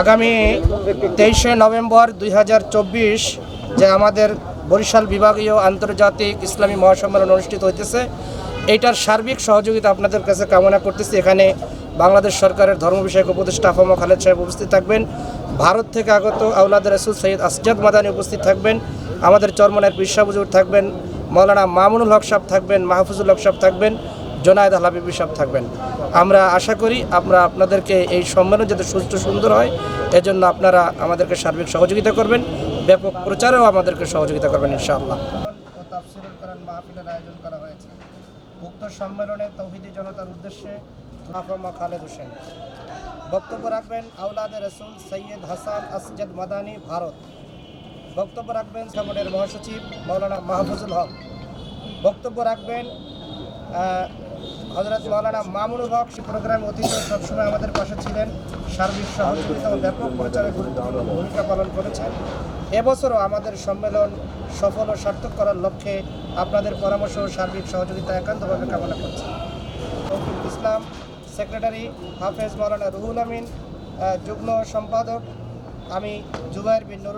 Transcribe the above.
আগামী তেইশে নভেম্বর দুই হাজার চব্বিশ যে আমাদের বরিশাল বিভাগীয় আন্তর্জাতিক ইসলামী মহাসম্মেলন অনুষ্ঠিত হইতেছে, এইটার সার্বিক সহযোগিতা আপনাদের কাছে কামনা করতেছি। এখানে বাংলাদেশ সরকারের ধর্ম বিষয়ক উপদেষ্টা আফামা খালেদ সাহেব উপস্থিত থাকবেন। ভারত থেকে আগত আউলাদ রসুল সৈয়দ আসজাদ মাদানী উপস্থিত থাকবেন। আমাদের চরমনের পিসা বুজুর থাকবেন। মৌলানা মামুনুল হক সাহেব থাকবেন, মাহফুজুল হক সাহেব থাকবেন। জোনায়দ হালাবিবি সাহেব থাকবেন। আমরা আশা করি আমরা আপনাদেরকে এই সম্মেলন যাতে সুস্থ সুন্দর হয়, এজন্য আপনারা আমাদেরকে সার্বিক সহযোগিতা করবেন, ব্যাপক প্রচারেও আমাদেরকে সহযোগিতা করবেন ইনশাআল্লাহ। আয়োজন করা হয়েছে। উক্ত সম্মেলনে তৌহিদি জনতার উদ্দেশ্যে আফামা খালেদ হোসেন। বক্তব্য রাখবেন আউলাদে রসুল সৈয়দ হাসান আসজদ মাদানী, ভারত। বক্তব্য রাখবেন সামনের মহাসচিব মৌলানা মাহফুজুল হক। বক্তব্য রাখবেন হজরত মৌলানা মামুনুল হক প্রোগ্রামে অতীত সবসময় আমাদের পাশে ছিলেন। সার্বিক সহযোগিতা ও ব্যাপক প্রচারে গুরুত্বপূর্ণ ভূমিকা পালন করেছেন। এবছরও আমাদের সম্মেলন সফল ও সার্থক করার লক্ষ্যে আপনাদের পরামর্শ ও সার্বিক সহযোগিতা একান্তভাবে কামনা করছি। তৌফিক ইসলাম, সেক্রেটারি হাফেজ মৌলানা রুহুল আমিন যুগ্ম সম্পাদক আমি জুবাইর বিন